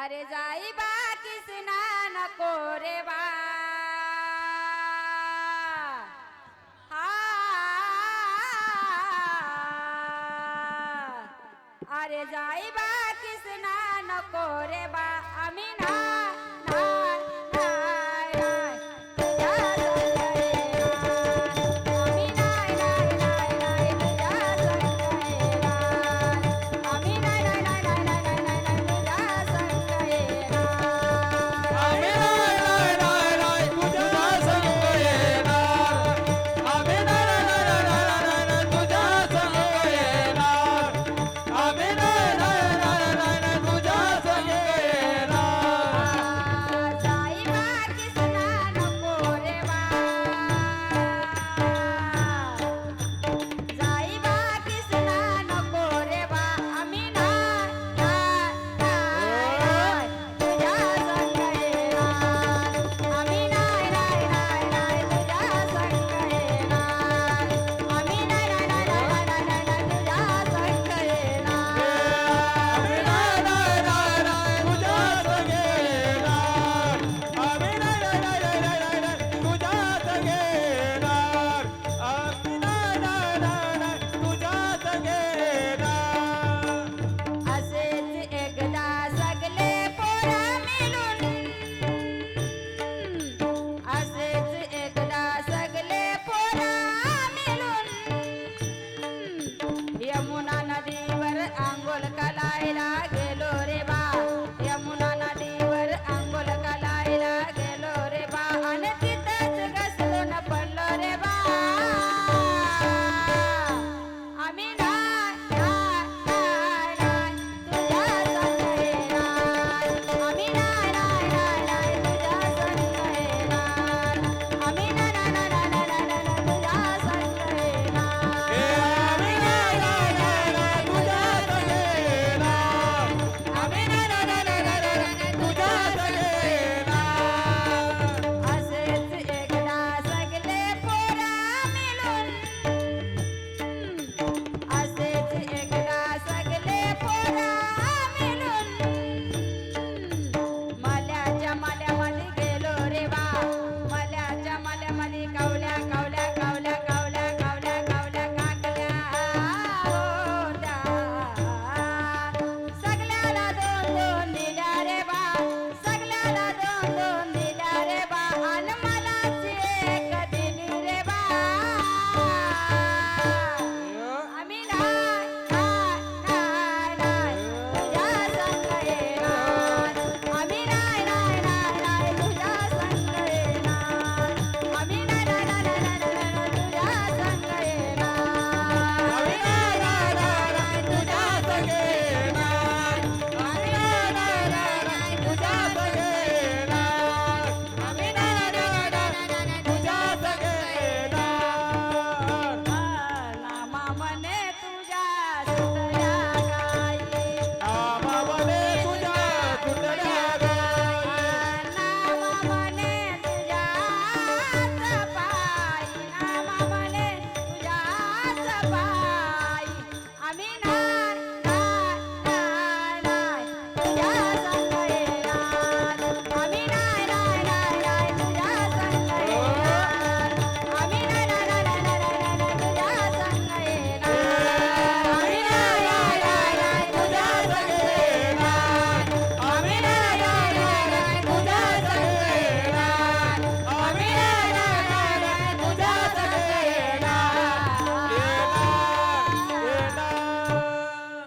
আরে যাইবা কৃষ্ণা স্নান করে বা আরে যাইবা কৃষ্ণা স্নান করে